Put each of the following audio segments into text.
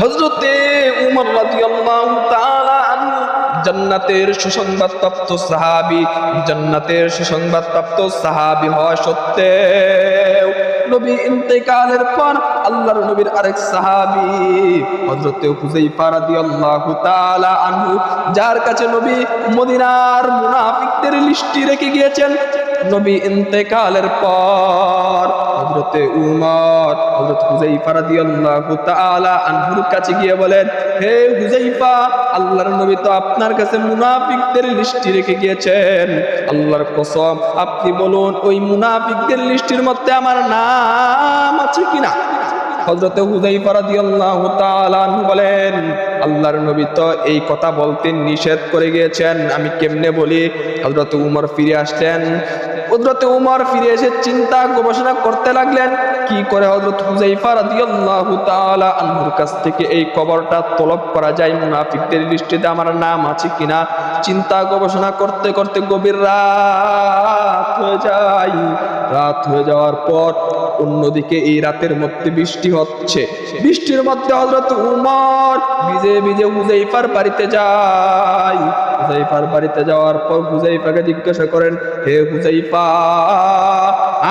হজরতে সুসংবাদ প্রাপ্ত সাহাবী, জান্নাতের সুসংবাদ প্রাপ্ত সাহাবী হওয়া নবী ইন্তেকালের পর আল্লাহর নবীর আরেক সাহাবী আনহু, যার কাছে নবী মদিনার মুনাফিকদের লিস্টি রেখে গিয়েছেন। নবী ইন্তেকালের পর হযরতে উমর হযরত হুযাইফা রাদিয়াল্লাহু তাআলা আনহুর কাছে গিয়ে বলেন, হে হুযাইফা, আল্লাহর নবী তো আপনার কাছে মুনাফিকদের লিস্টি রেখে গিয়েছেন। আল্লাহর কসম, আপনি বলুন, ওই মুনাফিকদের লিস্টির মধ্যে আমার নাম আছে কিনা? হজরতে হুজাইফা রাদিয়াল্লাহু তাআলা আনহু বলেন, আল্লাহর নবী তো এই কথা বলতে নিষেধ করে গিয়েছেন। আমি কেমনে বলি? হযরত উমর ফিরে আসলেন। হযরত উমর ফিরে এসে চিন্তা গবেষণা করতে লাগলেন, কি করে হযরত হুজাইফা রাদিয়াল্লাহু তাআলা আনহুর কাছ থেকে এই কবরটা তলব করা যায়? মুনাফিকদের লিস্টিতে আমার নাম আছে কিনা? চিন্তা গবেষণা করতে করতে গভীর রাত হয়ে যায়। রাত হয়ে যাওয়ার পর অন্যদিকে এই রাতের মধ্যে বৃষ্টি হচ্ছে। বৃষ্টির মধ্যে হযরত উমর ভিজে ভিজে হুজাইফার বাড়িতে যায়। হুজাইফার বাড়িতে যাওয়ার পর হুজাইফাকে জিজ্ঞাসা করেন, হে হুজাইফা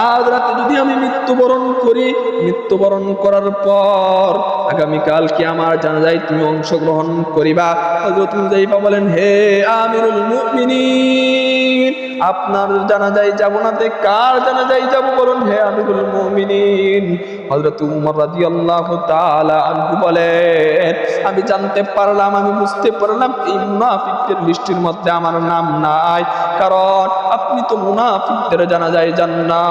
আজ রাতে যদি আমি মৃত্যুবরণ করি, মৃত্যুবরণ করার পর আগামীকাল কি আমার জানাজায় তুমি অংশগ্রহণ করিবা? হযরত হুজাইফা বলেন, হে আমিরুল মুমিনিন। আপনার জানাজাই যাব না তে, কার জানাজাই যাব বলুন? হে আমিরুল মুমিনিন। হযরত উমর রাদিয়াল্লাহু তাআলা আনহু বলেন, আমি জানতে পারলাম, আমি বুঝতে পারলাম এই মুনাফিকদের লিস্টের মধ্যে আমার নাম নাই। কারণ আপনি তো মুনাফিকদের জানাজাই যান না।